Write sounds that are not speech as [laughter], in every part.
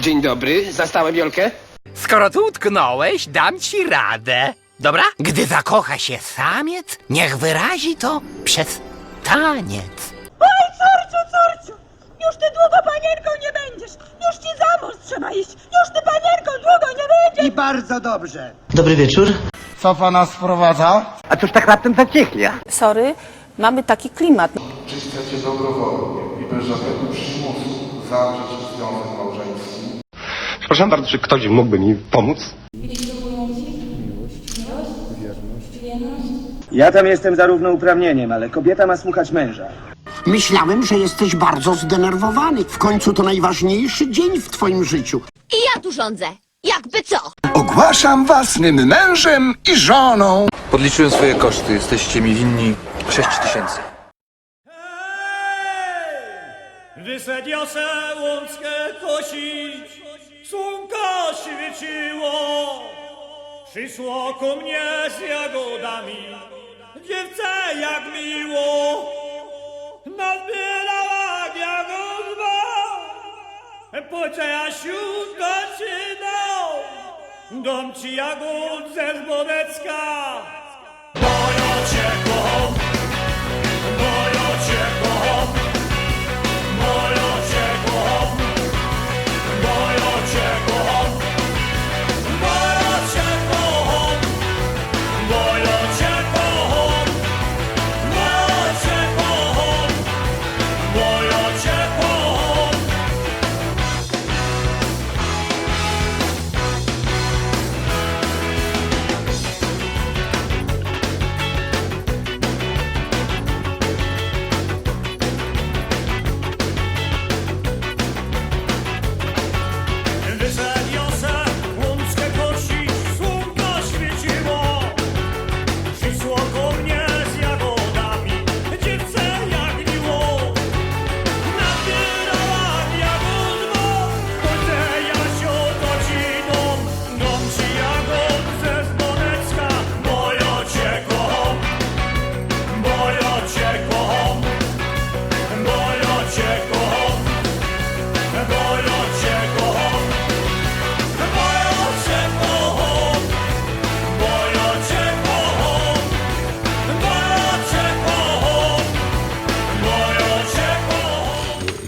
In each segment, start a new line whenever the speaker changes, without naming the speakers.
Dzień dobry, zastałem Jolkę?
Skoro tu utknąłeś, dam ci radę. Dobra? Gdy zakocha się samiec, niech wyrazi to przez taniec.
Oj, córciu, córciu! Już ty długo panienką nie będziesz! Już ci za mąż trzeba iść! Już ty panienką długo nie będziesz!
I bardzo dobrze.
Dobry wieczór.
Co pana sprowadza?
A cóż tak raptem zaciekli?
Sorry, mamy taki klimat.
Czy chcecie dobrowolnie i bez żadnego przymusu zawrzeć związek małżeński?
Przepraszam bardzo, czy ktoś mógłby mi pomóc?
Ja tam jestem za równouprawnieniem, ale kobieta ma słuchać męża.
Myślałem, że jesteś bardzo zdenerwowany. W końcu to najważniejszy dzień w twoim życiu.
I ja tu rządzę. Jakby co?
Ogłaszam was mym mężem i żoną.
Podliczyłem swoje koszty. Jesteście mi winni 6 tysięcy.
Se kosić, świeciło. Przyszło ku mnie z jagodami, dziewczę jak miło. Nazbierała jagód ma, po Jasiu dociną. Dom ci jagód ze Zbodecka,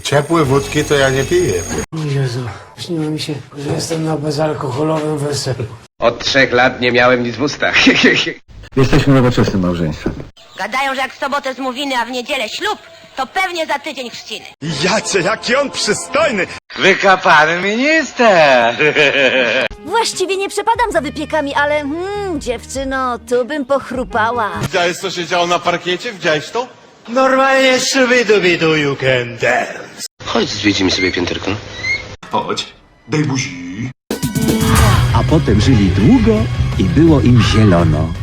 Ciepłe wódki to ja nie piję.
Jezu, śniło mi się, że jestem na bezalkoholowym weselu.
Od trzech lat nie miałem nic w ustach. [laughs]
Jesteśmy nowoczesnym małżeństwem.
Gadają, że jak w sobotę zmówiny, a w niedzielę ślub, to pewnie za tydzień chrzciny.
Jacie, jaki on przystojny!
Wykapany minister! [laughs]
Właściwie nie przepadam za wypiekami, ale hmm, dziewczyno, tu bym pochrupała.
Widziałeś, co się działo na parkiecie? Widziałeś to?
Normalnie szubidubidu you can dance.
Chodź, zwiedzimy sobie pięterko.
Chodź, daj buzi.
A potem żyli długo i było im zielono.